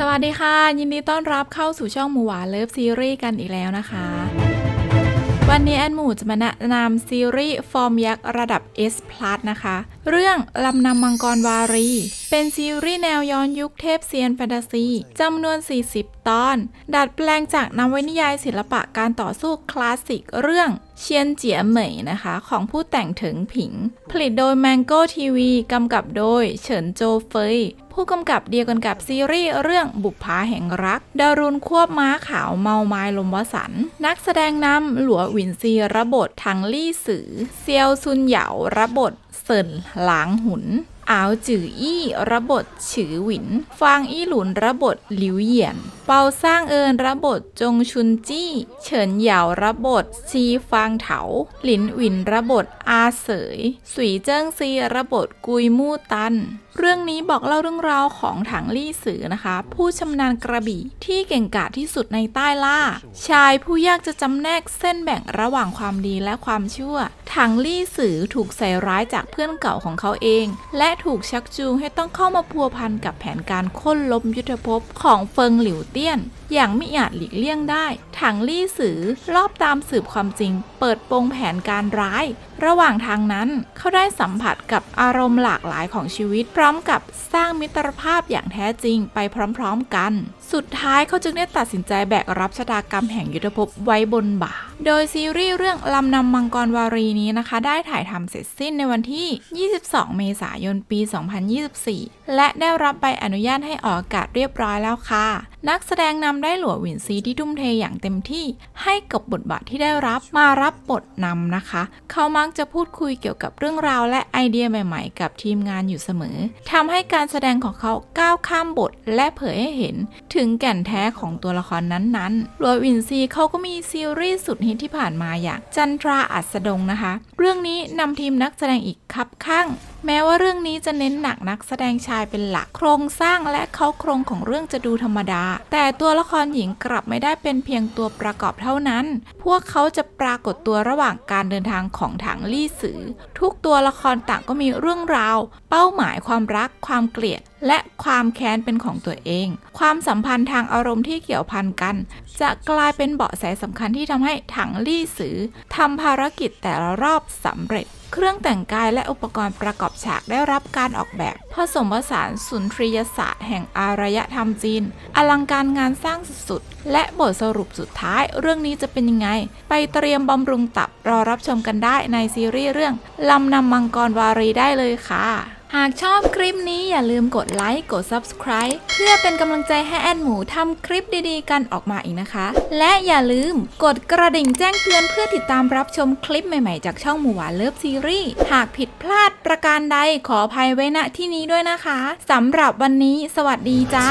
สวัสดีค่ะ ยินดีต้อนรับเข้าสู่ช่องหมูหวานเลิฟซีรีส์กันอีกแล้วนะคะ วันนี้แอนหมูจะมาแนะนำซีรีส์ฟอร์มยักษ์ระดับ S+ นะคะ เรื่องลำนำมังกรวารี เป็นซีรีส์แนวย้อนยุคเทพเซียนแฟนตาซีจำนวน 40 ตอน ดัดแปลงจากนวนิยายศิลปะการต่อสู้คลาสสิกเรื่องเชียนเจียเหมยนะคะ ของผู้แต่งถึงผิง ผลิตโดย Mango TV กำกับโดย เฉินโจเฟย ผู้กำกับเดียวกันกับซีรีส์เรื่องบุพภาแห่งรัก ดารุณควบม้าขาวเมาไม้ลมวสัน นักแสดงนำหลัวหวินซีระบททังลี่สือ เซียวซุนเหยาระบทเซินหลางหุน อาวจืออี้ระบทฉือหวิน ฟางอี้หลุนระบทหลิวเหยียน เปาสร้างเอินระบทจงชุนจี้ เฉินเหยาระบทชีฟางเถา หลินหวินระบทอาเสย สุยเจิ้งซีระบทกุยมู่ตันเรื่องนี้บอกเล่าเรื่องราวของถังลี่สือนะคะ ผู้ชำนาญกระบี่ที่เก่งกาจที่สุดในใต้ล่า ชายผู้ยากจะจำแนกเส้นแบ่งระหว่างความดีและความชั่ว ถังลี่สือถูกใส่ร้ายจากเพื่อนเก่าของเขาเอง และถูกชักจูงให้ต้องเข้ามาพัวพันกับแผนการค้นล้มยุทธภพของเฟิงหลิวเตี้ยน อย่างไม่อาจหลีกเลี่ยงได้ ถังลี่สือรอบตามสืบความจริง เปิดโปงแผนการร้าย ระหว่างทางนั้นเขาได้สัมผัสกับอารมณ์หลากหลายของชีวิต พร้อมกับสร้างมิตรภาพอย่างแท้จริงไปพร้อมๆกัน สุดท้ายเขาจึงได้ตัดสินใจแบกรับชะตากรรมแห่งยุทธภพไว้บนบ่า โดยซีรีส์เรื่องลำนำมังกรวารีนี้นะคะ ได้ถ่ายทำเสร็จสิ้นในวันที่ 22 เมษายน ปี 2024 และได้รับใบอนุญาตให้ออกอากาศเรียบร้อยแล้วค่ะนักแสดงนำได้หลัวหวินซีที่ทุ่มเทอย่างเต็มที่ให้กับบทบาทที่ได้รับมารับบทนำนะคะ เขามักจะพูดคุยเกี่ยวกับเรื่องราวและไอเดียใหม่ๆ กับทีมงานอยู่เสมอทำให้การแสดงของเขาก้าวข้ามบท และเผยให้เห็น ถึงแก่นแท้ของตัวละครนั้นๆหลัวหวินซีเขาก็มีซีรีส์สุดฮิตที่ผ่านมาอย่างจันทราอัสดงนะคะ เรื่องนี้นำทีมนักแสดงอีกคับข้างแม้ว่าเรื่องนี้จะเน้นหนักนักแสดงชายเป็นหลัก โครงสร้างและเขาโครงของเรื่องจะดูธรรมดา แต่ตัวละครหญิงกลับไม่ได้เป็นเพียงตัวประกอบเท่านั้น พวกเขาจะปรากฏตัวระหว่างการเดินทางของถังลี่สือ ทุกตัวละครต่างก็มีเรื่องราว เป้าหมายความรัก ความเกลียด และความแค้นเป็นของตัวเอง ความสัมพันธ์ทางอารมณ์ที่เกี่ยวพันกัน จะกลายเป็นเบาะแสสำคัญที่ทำให้ถังลี่สือทำภารกิจแต่ละรอบสำเร็จ เครื่องแต่งกายและอุปกรณ์ประกอบฉากได้รับการออกแบบ ผสมผสานสุนทรียศาสตร์แห่งอารยธรรมจีน อลังการงานสร้างสุดๆ และบทสรุปสุดท้าย เรื่องนี้จะเป็นยังไง ไปเตรียมบำรุงตับรอรับชมกันได้ในซีรีส์เรื่องลำนำมังกรวารีได้เลยค่ะ หากชอบคลิปนี้อย่าลืมกดไลค์ กด Subscribe เพื่อเป็นกำลังใจให้แอนหมูทำคลิปดีๆ กันออกมาอีกนะคะ และอย่าลืมกดกระดิ่งแจ้งเตือนเพื่อติดตามรับชมคลิปใหม่ๆ จากช่องหมูหวานเลิฟซีรีส์หากผิดพลาดประการใดขออภัยไว้ณที่นี้ด้วยนะคะสำหรับวันนี้ สวัสดีจ้า